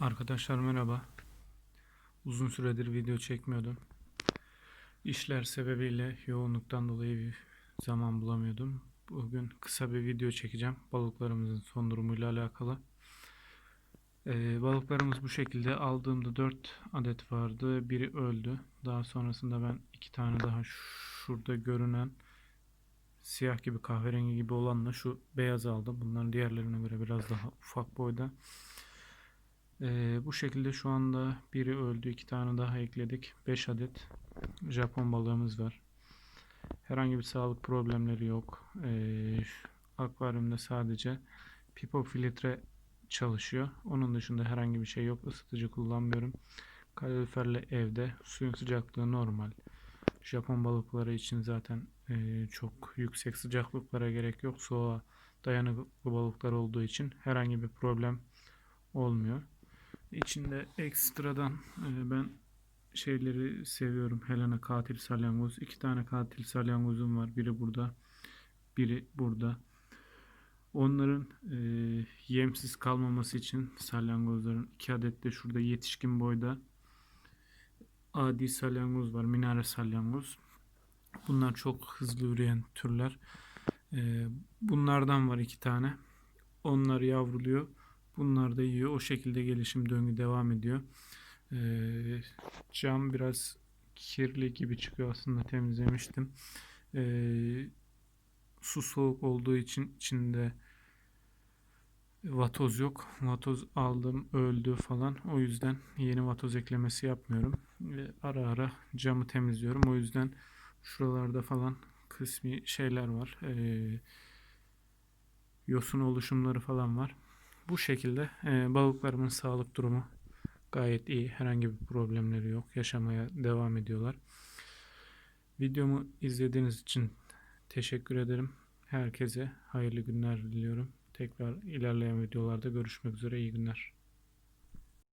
Arkadaşlar merhaba. Uzun süredir video çekmiyordum. İşler sebebiyle yoğunluktan dolayı bir zaman bulamıyordum. Bugün kısa bir video çekeceğim balıklarımızın son durumuyla alakalı. Ee, balıklarımız bu şekilde aldığımda 4 adet vardı. Biri öldü. Daha sonrasında ben iki tane daha şurada görünen siyah gibi kahverengi gibi olanla şu beyaz aldım. Bunlar diğerlerine göre biraz daha ufak boyda. Ee, bu şekilde şu anda biri öldü. iki tane daha ekledik. 5 adet Japon balığımız var. Herhangi bir sağlık problemleri yok. Ee, akvaryumda sadece pipo filtre çalışıyor. Onun dışında herhangi bir şey yok. Isıtıcı kullanmıyorum. Kaloriferle evde. Suyun sıcaklığı normal. Japon balıkları için zaten e, çok yüksek sıcaklıklara gerek yok. Soğuğa dayanıklı balıklar olduğu için herhangi bir problem olmuyor. İçinde ekstradan e, ben şeyleri seviyorum. Helena katil salyangoz. İki tane katil salyangozum var. Biri burada, biri burada. Onların e, yemsiz kalmaması için salyangozların iki adet de şurada yetişkin boyda adi salyangoz var. Minare salyangoz. Bunlar çok hızlı üreyen türler. E, bunlardan var iki tane. Onlar yavruluyor. Bunlar da yiyor. O şekilde gelişim döngü devam ediyor. Ee, cam biraz kirli gibi çıkıyor. Aslında temizlemiştim. Ee, su soğuk olduğu için içinde vatoz yok. Vatoz aldım öldü falan. O yüzden yeni vatoz eklemesi yapmıyorum. Ee, ara ara camı temizliyorum. O yüzden şuralarda falan kısmi şeyler var. Ee, yosun oluşumları falan var. Bu şekilde e, balıklarımın sağlık durumu gayet iyi. Herhangi bir problemleri yok. Yaşamaya devam ediyorlar. Videomu izlediğiniz için teşekkür ederim. Herkese hayırlı günler diliyorum. Tekrar ilerleyen videolarda görüşmek üzere. İyi günler.